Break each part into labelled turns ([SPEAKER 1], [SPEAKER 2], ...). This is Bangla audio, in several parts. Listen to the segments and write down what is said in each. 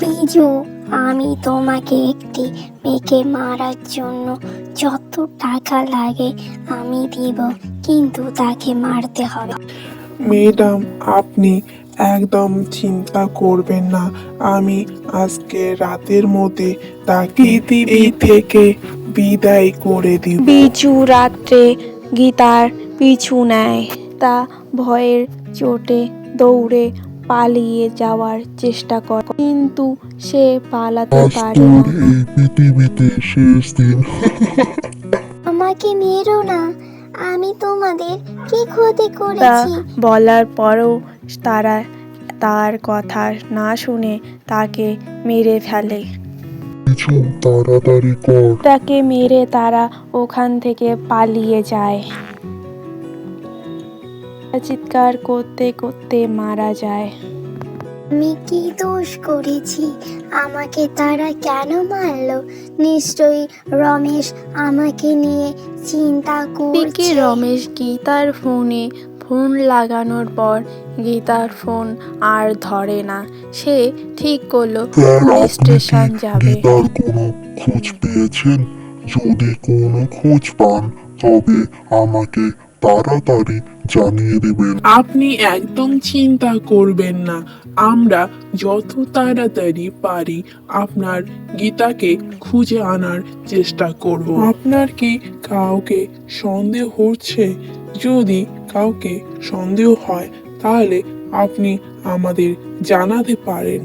[SPEAKER 1] বিজু আমি তোমাকে একটি মেয়েকে মারার জন্য যত টাকা লাগে আমি দিব কিন্তু তাকে মারতে হবে।
[SPEAKER 2] ম্যাডাম আপনি একদম চিন্তা করবেন না। আমি আজকে রাতের মধ্যে তাকে পৃথিবী থেকে বিদায় করে দিব।
[SPEAKER 3] বিজু রাত্রে গীতার পিছু নেয়। তা ভয়ের চোটে দৌড়ে পালিয়ে যাওয়ার চেষ্টা করে। কিন্তু সে পালাতে পারে না।
[SPEAKER 4] এই পৃথিবীতে শেষ দিন।
[SPEAKER 1] আমাকে মেরো না। আমি তোমাদের কি ক্ষতি করেছি?
[SPEAKER 3] বলার পরও তারা তার কথা না শুনে তাকে মেরে ফেলে।
[SPEAKER 4] কিছু তাড়াতাড়ি কর।
[SPEAKER 3] তাকে মেরে তারা ওখান থেকে পালিয়ে যায়। চিৎকার করতে করতে মারা যায়।
[SPEAKER 1] আমি কি দোষ করেছি? আমাকে তারা কেন মারলো? নিশ্চয়ই রমেশ আমাকে নিয়ে চিন্তা করছে।
[SPEAKER 3] রমেশ গীতার ফোনে ফোন লাগানোর পর গীতার ফোন আর ধরে না। সে ঠিক করল পুলিশ স্টেশন যাবে।
[SPEAKER 4] গীতার কোনো খোঁজ পেয়েছেন? যদি কোনো খোঁজ পান তবে আমাকে তাড়াতাড়ি জানিয়ে দেবেন।
[SPEAKER 2] আপনি একদম চিন্তা করবেন না। আমরা যত তাড়াতাড়ি পারি আপনার গীতাকে খুঁজে আনার চেষ্টা করব। আপনার কি কাউকে সন্দেহ হচ্ছে? যদি কাউকে সন্দেহ হয় তাহলে আপনি আমাদের জানাতে পারেন।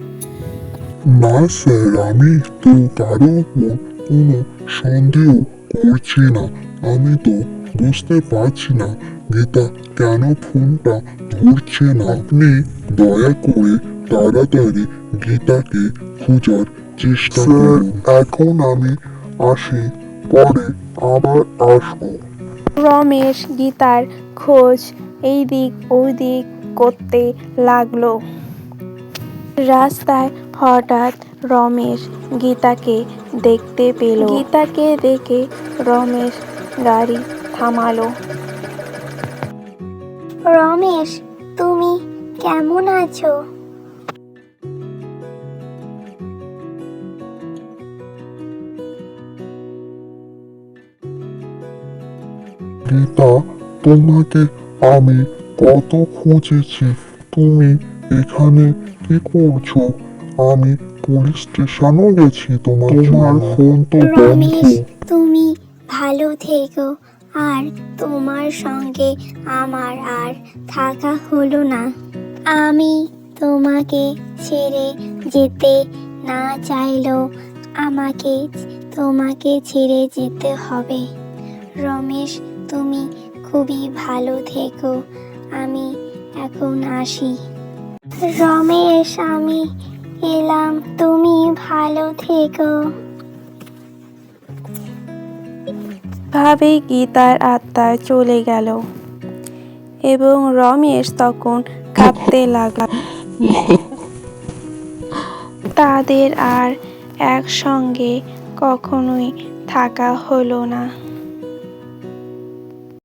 [SPEAKER 4] না স্যার আমি তো কারও উপর কোনো সন্দেহ করছি না। আমি তো বুঝতে পারছি না। গীতা কেন ফোনটা ধরছে না? আপনি দয়া করে তাড়াতাড়ি গীতাকে খোঁজার চেষ্টা করুন। এখন আমি আসি পরে আবার আসব।
[SPEAKER 3] রমেশ গীতার খোঁজ এই দিক ওই দিক করতে লাগল। রাস্তায় হঠাৎ রমেশ গীতাকে দেখতে পেল। গীতাকে দেখে রমেশ গাড়ি থামালো।
[SPEAKER 1] রমেশ তুমি কেমন আছো?
[SPEAKER 4] গীতা তোমাকে আমি কত খুঁজেছি। তুমি এখানে কি করছ? আমি পুলিশ স্টেশনও গেছি তোমার তোমার ফোন তো বন্ধ।
[SPEAKER 1] তুমি ভালো থেকো। আর তোমার সঙ্গে আমার আর থাকা হলো না। আমি তোমাকে ছেড়ে যেতে না চাইলেও আমাকে তোমাকে ছেড়ে যেতে হবে। রমেশ, তুমি খুবই ভালো থেকো। আমি এখন আসি। রমেশ, আমি এলাম, তুমি ভালো থেকো।
[SPEAKER 3] ভাবে গীতার আত্মা চলে গেল। এবং রমেশ তখন কাঁদতে লাগল। তাদের আর একসঙ্গে কখনোই থাকা হলো না।